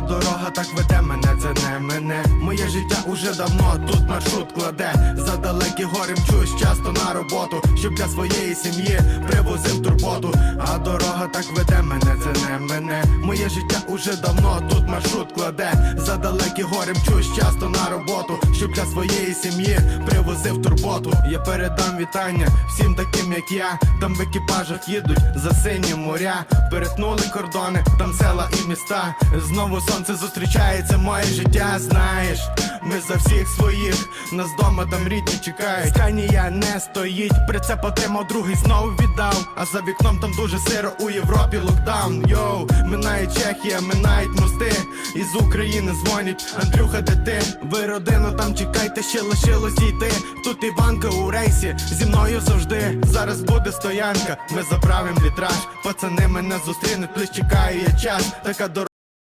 Дорога так веде мене, це не мене. Моє життя уже давно тут маршрут кладе. За далекі гори мчусь часто на роботу, щоб для своєї сім'ї привозив турботу. А дорога так веде мене, це не мене. Моє життя уже давно тут маршрут кладе. За далекі гори мчусь часто на роботу, щоб для своєї сім'ї привозив турботу. Я передам вітання всім таким, як я. Там в екіпажах їдуть за сині моря. Перетнули кордони, там села і міста. Знову сонце зустрічається, моє життя, знаєш. Ми за всіх своїх, нас дома там рідні чекають. Сканія не стоїть, прицеп отримав, другий знову віддав. А за вікном там дуже сиро у Європі локдаун. Йоу, минає Чехія, минають мости. Із України дзвонять, Андрюха, де ти? Ви родину там чекайте, ще лишилось дійти. Тут Іванка у рейсі, зі мною завжди. Зараз буде стоянка, ми заправим літраж. Пацани мене зустрінуть, плюс чекає я час. Така дорога.